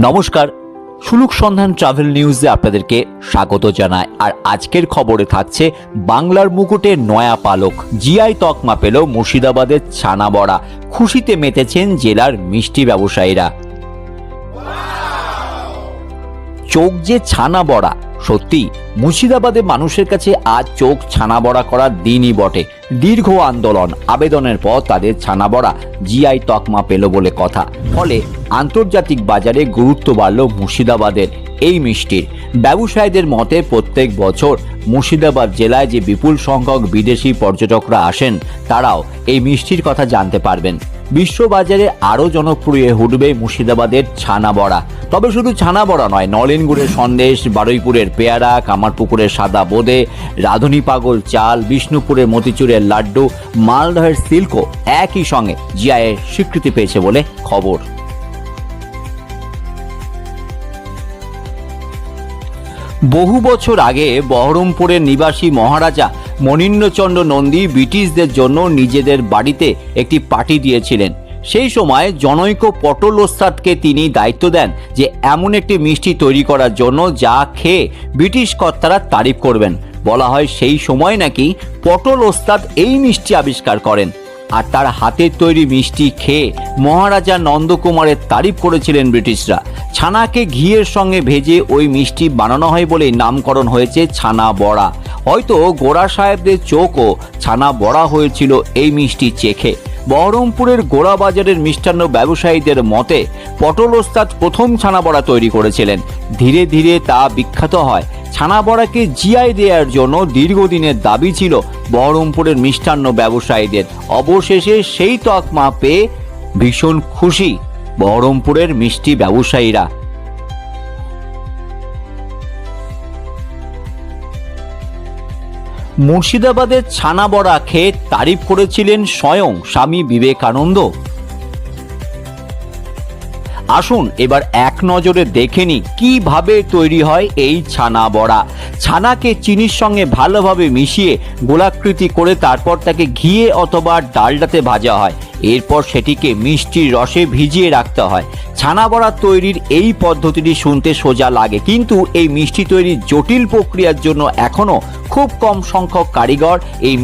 নমস্কার। সুলুক সন্ধান ট্রাভেল নিউজে আপনাদেরকে স্বাগত জানায় আর আজকের খবরে থাকছে বাংলার মুকুটের নয়া পালক। জিআই তকমা পেল মুর্শিদাবাদের ছানাবড়া। খুশিতে মেতেছেন জেলার মিষ্টি ব্যবসায়ীরা। চোখ যে ছানা বড়া সত্যি মুর্শিদাবাদের মানুষের কাছে আজ চোখ ছানা বড়া করার দিনই বটে। দীর্ঘ আন্দোলন, আবেদনের পর তাদের ছানা বড়া জিআই তকমা পেল বলে কথা। ফলে আন্তর্জাতিক বাজারে গুরুত্ব বাড়ল মুর্শিদাবাদের এই মিষ্টির। ব্যবসায়ীদের মতে, প্রত্যেক বছর মুর্শিদাবাদ জেলায় যে বিপুল সংখ্যক বিদেশি পর্যটকরা আসেন, তারাও এই মিষ্টির কথা জানতে পারবেন। বিশ্ববাজারে আরও জনপ্রিয় উঠবে মুর্শিদাবাদের ছানা বড়া তবে শুধু ছানা বড়া নয় নলেনগুড়ের সন্দেশ, বারুইপুরের পেয়ারা, কামারপুকুরের সাদা বোদে, রাধুনি পাগল চাল, বিষ্ণুপুরের মতিচুরের লাড্ডু, মালদহের সিল্কও একই সঙ্গে জিআইয়ের স্বীকৃতি পেয়েছে বলে খবর। বহু বছর আগে বহরমপুরের নিবাসী মহারাজা মনীন্দ্রচন্দ্র নন্দী ব্রিটিশদের জন্য নিজেদের বাড়িতে একটি পার্টি দিয়েছিলেন। সেই সময় জনৈক পটল ওস্তাদকে তিনি দায়িত্ব দেন যে এমন একটি মিষ্টি তৈরি করার জন্য যা খেয়ে ব্রিটিশ কর্তারা তারিফ করবেন। বলা হয় সেই সময় নাকি পটল ওস্তাদ এই মিষ্টি আবিষ্কার করেন। আর তার হাতের তৈরি মিষ্টি খেয়ে মহারাজা নন্দকুমারের তারিফ করেছিলেন ব্রিটিশরা। ছানাকে ঘিয়ের সঙ্গে ভেজে ওই মিষ্টি বানানো হয় বলেই নামকরণ হয়েছে ছানা বড়া। হয়তো গোড়া সাহেবদের চোখও ছানা বড়া হয়েছিল এই মিষ্টি চেখে। বহরমপুরের গোড়া বাজারের মিষ্টান্ন ব্যবসায়ীদের মতে, পটল ওস্তাদ প্রথম ছানা বড়া তৈরি করেছিলেন। ধীরে ধীরে তা বিখ্যাত হয়। ছানা বড়াকে জিআই দেওয়ার জন্য দীর্ঘদিনের দাবি ছিল বহরমপুরের মিষ্টান্ন ব্যবসায়ীদের। অবশেষে সেই তকমা পেয়ে ভীষণ খুশি বহরমপুরের মিষ্টি ব্যবসায়ীরা। মুর্শিদাবাদের ছানা বড়া খেয়ে তারিফ করেছিলেন স্বয়ং স্বামী বিবেকানন্দ। আসুন এবার এক নজরে দেখে নি কীভাবে তৈরি হয় এই ছানা বড়া। ছানাকে চিনির সঙ্গে ভালোভাবে মিশিয়ে গোলাকৃতি করে তারপর তাকে ঘিয়ে অথবা ডালটাতে ভাজা হয়। এরপর সেটিকে মিষ্টির রসে ভিজিয়ে রাখতে হয়। ছানা বড়া তৈরির এই পদ্ধতিটি শুনতে সোজা লাগে, কিন্তু এই মিষ্টি তৈরির জটিল প্রক্রিয়ার জন্য এখনও খুব কম সংখ্যক কারিগর এই